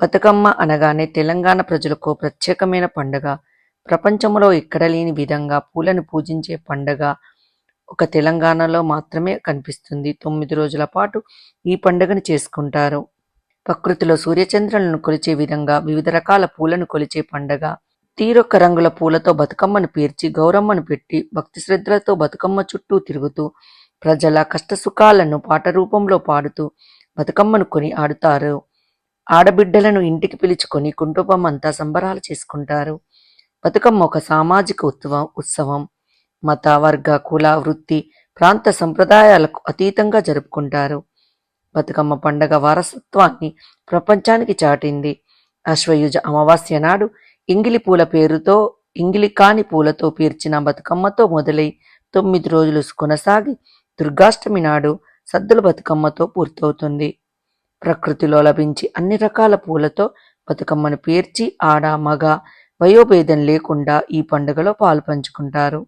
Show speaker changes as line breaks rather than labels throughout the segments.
బతుకమ్మ అనగానే తెలంగాణ ప్రజలకు ప్రత్యేకమైన పండుగ. ప్రపంచంలో ఎక్కడ లేని విధంగా పూలను పూజించే పండుగ ఒక తెలంగాణలో మాత్రమే కనిపిస్తుంది. తొమ్మిది రోజుల పాటు ఈ పండుగను చేసుకుంటారు. ప్రకృతిలో సూర్యచంద్రులను కొలిచే విధంగా వివిధ రకాల పూలను కొలిచే పండగ. తీరొక్క రంగుల పూలతో బతుకమ్మను పేర్చి గౌరమ్మను పెట్టి భక్తి శ్రద్ధలతో బతుకమ్మ చుట్టూ తిరుగుతూ ప్రజల కష్టసుఖాలను పాట రూపంలో పాడుతూ బతుకమ్మను కొని ఆడుతారు. ఆడబిడ్డలను ఇంటికి పిలుచుకొని కుటుంబం అంతా సంబరాలు చేసుకుంటారు. బతుకమ్మ ఒక సామాజిక ఉత్సవం ఉత్సవం. మత వర్గ కుల వృత్తి ప్రాంత సంప్రదాయాలకు అతీతంగా జరుపుకుంటారు. బతుకమ్మ పండగ వారసత్వాన్ని ప్రపంచానికి చాటింది. అశ్వయుజ అమావాస్య నాడు ఇంగిలి పూల పేరుతో ఇంగిలి కాని పూలతో పేర్చిన బతుకమ్మతో మొదలై తొమ్మిది రోజులు కొనసాగి దుర్గాష్టమి నాడు సద్దుల బతుకమ్మతో పూర్తవుతుంది. ప్రకృతిలో లభించి అన్ని రకాల పూలతో బతుకమ్మను పేర్చి ఆడ మగ వయోభేదం లేకుండా ఈ పండుగలో పాలు పంచుకుంటారు.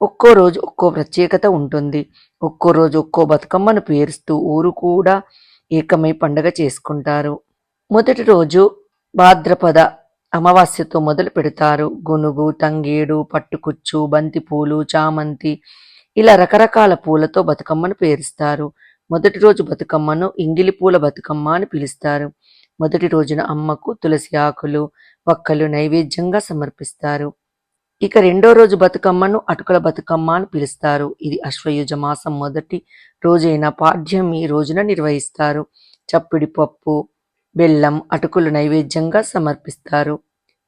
ఒక్కో రోజు ఒక్కో ప్రత్యేకత ఉంటుంది. ఒక్కో రోజు ఒక్కో బతుకమ్మను పేరుస్తూ ఊరు కూడా ఏకమై పండుగ చేసుకుంటారు. మొదటి రోజు భాద్రపద అమావాస్యతో మొదలు పెడతారు. గునుగు తంగేడు పట్టుకుచ్చు బంతిపూలు చామంతి ఇలా రకరకాల పూలతో బతుకమ్మను పేరుస్తారు. మొదటి రోజు బతుకమ్మను ఇంగిలి పూల బతుకమ్మ అని పిలుస్తారు. మొదటి రోజున అమ్మకు తులసి ఆకులు వక్కలు నైవేద్యంగా సమర్పిస్తారు. ఇక రెండో రోజు బతుకమ్మను అటుకల బతుకమ్మ అని పిలుస్తారు. ఇది అశ్వయుజ మాసం మొదటి రోజైన పాడ్యమి రోజున నిర్వహిస్తారు. చప్పిడి పప్పు బెల్లం అటుకులు నైవేద్యంగా సమర్పిస్తారు.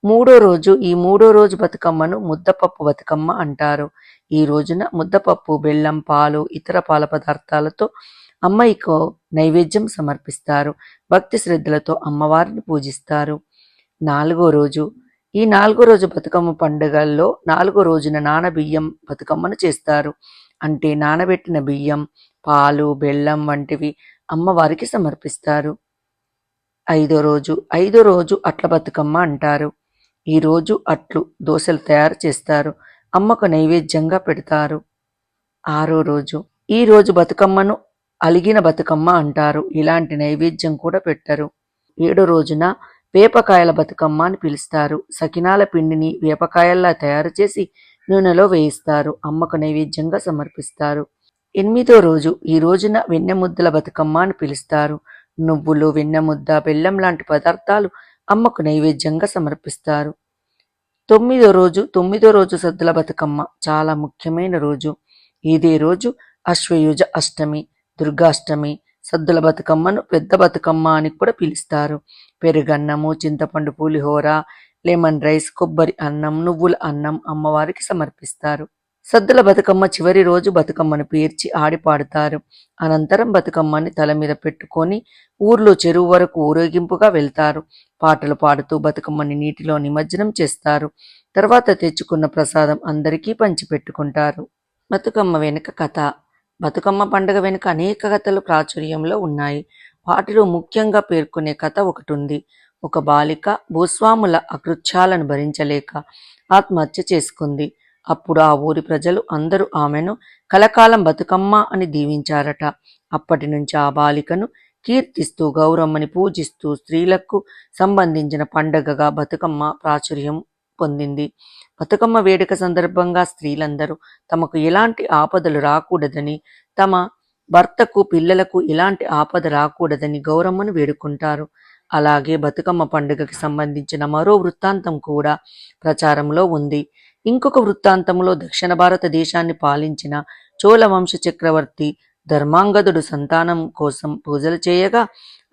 మూడో రోజు ఈ మూడో రోజు బతుకమ్మను ముద్దపప్పు బతుకమ్మ అంటారు. ఈ రోజున ముద్దపప్పు బెల్లం పాలు ఇతర పాల పదార్థాలతో అమ్మాయికు నైవేద్యం సమర్పిస్తారు. భక్తి శ్రద్ధలతో అమ్మవారిని పూజిస్తారు. నాలుగో రోజు. ఈ నాలుగో రోజు బతుకమ్మ పండుగల్లో నాలుగో రోజున నానబియ్యం బతుకమ్మను చేస్తారు. అంటే నానబెట్టిన బియ్యం పాలు బెల్లం వంటివి అమ్మవారికి సమర్పిస్తారు. ఐదో రోజు. ఐదో రోజు అట్ల బతుకమ్మ అంటారు. ఈ రోజు అట్లు దోశలు తయారు చేస్తారు. అమ్మకు నైవేద్యంగా పెడతారు. ఆరో రోజు. ఈ రోజు బతుకమ్మను అలిగిన బతుకమ్మ అంటారు. ఇలాంటి నైవేద్యం కూడా పెట్టరు. ఏడు రోజున వేపకాయల బతుకమ్మ అని పిలుస్తారు. సకినాల పిండిని వేపకాయల్లా తయారు చేసి నూనెలో వేయిస్తారు. అమ్మకు నైవేద్యంగా సమర్పిస్తారు. ఎనిమిదో రోజు ఈ రోజున వెన్నెముద్దల బతుకమ్మ అని పిలుస్తారు. నువ్వులు వెన్నెముద్ద బెల్లం లాంటి పదార్థాలు అమ్మకు నైవేద్యంగా సమర్పిస్తారు. తొమ్మిదో రోజు తొమ్మిదో రోజు సద్దుల బతుకమ్మ చాలా ముఖ్యమైన రోజు. ఇదే రోజు అశ్వయుజ అష్టమి. దుర్గాష్టమి సద్దుల బతుకమ్మను పెద్ద బతుకమ్మ అని కూడా పిలుస్తారు. పెరుగన్నము చింతపండు పులిహోర లెమన్ రైస్ కొబ్బరి అన్నం నువ్వుల అన్నం అమ్మవారికి సమర్పిస్తారు. సద్దుల బతుకమ్మ చివరి రోజు బతుకమ్మను పేర్చి ఆడి పాడుతారు. అనంతరం బతుకమ్మని తల మీద పెట్టుకొని ఊర్లో చెరువు వరకు ఊరేగింపుగా వెళ్తారు. పాటలు పాడుతూ బతుకమ్మని నీటిలో నిమజ్జనం చేస్తారు. తర్వాత తెచ్చుకున్న ప్రసాదం అందరికీ పంచిపెట్టుకుంటారు. బతుకమ్మ వెనుక కథ. బతుకమ్మ పండుగ వెనుక అనేక కథలు ప్రాచుర్యంలో ఉన్నాయి. వాటిలో ముఖ్యంగా పేర్కొనే కథ ఒకటి ఉంది ఒక బాలిక భూస్వాముల అకృత్యాలను భరించలేక ఆత్మహత్య చేసుకుంది. అప్పుడు ఆ ఊరి ప్రజలు అందరూ ఆమెను కలకాలం బతుకమ్మ అని దీవించారట. అప్పటి నుంచి ఆ బాలికను కీర్తిస్తూ గౌరమ్మని పూజిస్తూ స్త్రీలకు సంబంధించిన పండగగా బతుకమ్మ ప్రాచుర్యం పొందింది. బతుకమ్మ వేడుక సందర్భంగా స్త్రీలందరూ తమకు ఎలాంటి ఆపదలు రాకూడదని తమ భర్తకు పిల్లలకు ఎలాంటి ఆపద రాకూడదని గౌరమ్మను వేడుకుంటారు. అలాగే బతుకమ్మ పండుగకి సంబంధించిన మరో వృత్తాంతం కూడా ప్రచారంలో ఉంది. ఇంకొక వృత్తాంతంలో దక్షిణ భారతదేశాన్ని పాలించిన చోళ వంశ చక్రవర్తి ధర్మాంగదుడు సంతానం కోసం పూజలు చేయగా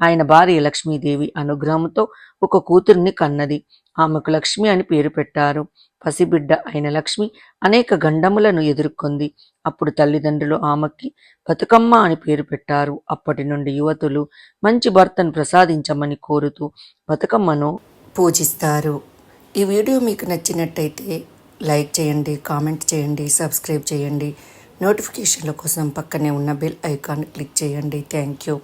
ఆయన భార్య లక్ష్మీదేవి అనుగ్రహంతో ఒక కూతుర్ని కన్నది. ఆమెకు లక్ష్మి అని పేరు పెట్టారు. పసిబిడ్డ అయిన లక్ష్మి అనేక గండములను ఎదుర్కొంది. అప్పుడు తల్లిదండ్రులు ఆమెకి బతుకమ్మ అని పేరు పెట్టారు. అప్పటి నుండి యువతులు మంచి భర్తను ప్రసాదించమని కోరుతూ బతుకమ్మను పూజిస్తారు. ఈ వీడియో మీకు నచ్చినట్టయితే లైక్ చేయండి కామెంట్ చేయండి సబ్స్క్రైబ్ చేయండి. నోటిఫికేషన్ల కోసం పక్కనే ఉన్న బెల్ ఐకాన్ క్లిక్ చేయండి. Thank you.